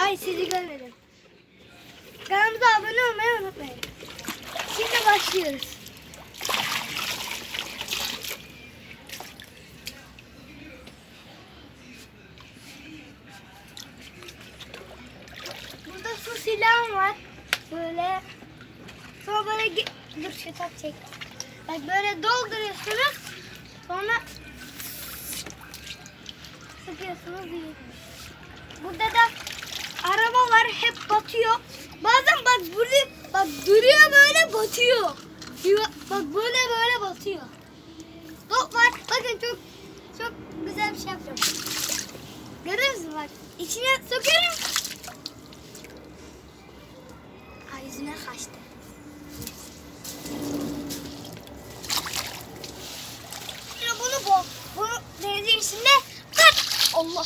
Ay sizi görmedim. Kanalımıza abone olmayı unutmayın. Şimdi başlıyoruz. Burada su silahım var. Böyle sonra böyle dur şu top çek. Bak böyle dolduruyorsunuz. Sonra sıkıyorsunuz. Burada da batıyor. Bazen bak burada bak duruyor böyle batıyor. Yuva- Bak böyle böyle batıyor. Top var. Bakın çok çok güzel bir şey yapacağım. Görüyor musun bak? İçine sokuyorum. Ay yüzüne kaçtı. Bunu bu. Bunu denizin içinde kat. Allah.